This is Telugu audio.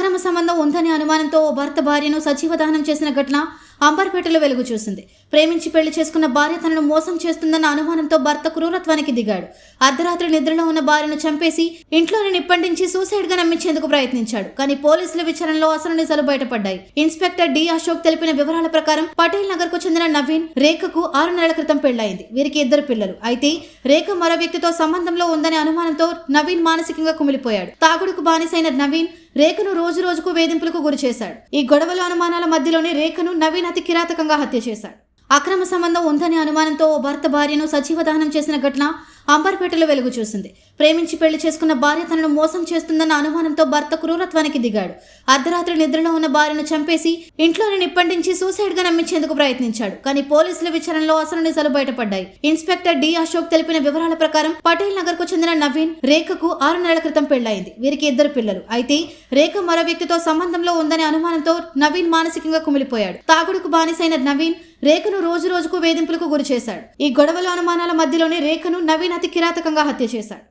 అక్రమ సంబంధం ఉందనే అనుమానంతో ఓ భర్త భార్యను సజీవ దహనం చేసిన ఘటన అంబర్పేటలో వెలుగు చూసింది. ప్రేమించి పెళ్ళి చేసుకున్న భార్య తనను మోసం చేస్తుందన్న అనుమానంతో భర్త క్రూరత్వానికి దిగాడు. అర్ధరాత్రి నిద్రలో ఉన్న భార్యను చంపేసి ఇంట్లోనే నిప్పంటించి సూసైడ్గా నమ్మించేందుకు ప్రయత్నించాడు. కానీ పోలీసుల విచారణలో అసలు నిజాలు బయటపడ్డాయి. ఇన్స్పెక్టర్ డి అశోక్ తెలిపిన వివరాల ప్రకారం పటేల్ నగర్కు చెందిన నవీన్ రేఖకు ఆరు నెలల క్రితం పెళ్ళైంది వీరికి ఇద్దరు పిల్లలు. అయితే రేఖ మరో వ్యక్తితో సంబంధంలో ఉందనే అనుమానంతో నవీన్ మానసికంగా కుమిలిపోయాడు. తాగుడుకు బానిసైన నవీన్ రేఖను రోజు రోజుకు వేధింపులకు గురి చేశాడు ఈ గొడవల అనుమానాల మధ్యలోనే రేఖను నవీన్ అతి కిరాతకంగా హత్య చేశాడు. అక్రమ సంబంధం ఉందని అనుమానంతో ఓ భర్త భార్యను సజీవ చేసిన ఘటన అంబర్పేటలో వెలుగు చూసింది. ప్రేమించి పెళ్ళి చేసుకున్న భార్య తనను మోసం చేస్తుందన్న అనుమానంతో భర్త క్రూరత్వానికి దిగాడు. అర్ధరాత్రి నిద్రలో ఉన్న భార్యను చంపేసి ఇంట్లోని నిప్పంటించి సూసైడ్గా నమ్మించేందుకు ప్రయత్నించాడు. కానీ పోలీసుల విచారణలో అసలు నిజాలు బయటపడ్డాయి. ఇన్స్పెక్టర్ డి అశోక్ తెలిపిన వివరాల ప్రకారం పటేల్ నగర్కు చెందిన నవీన్ రేఖకు ఆరు నెలల క్రితం పెళ్ళైంది వీరికి ఇద్దరు పిల్లలు. అయితే రేఖ మరో వ్యక్తితో సంబంధంలో ఉందనే అనుమానంతో నవీన్ మానసికంగా కుమిలిపోయాడు. తాగుడుకు బానిసైన నవీన్ రేఖను రోజు రోజుకు వేధింపులకు గురి చేశాడు ఈ గొడవల అనుమానాల మధ్యలోనే రేఖను నవీన్ అతి కిరాతకంగా హత్య చేశాడు.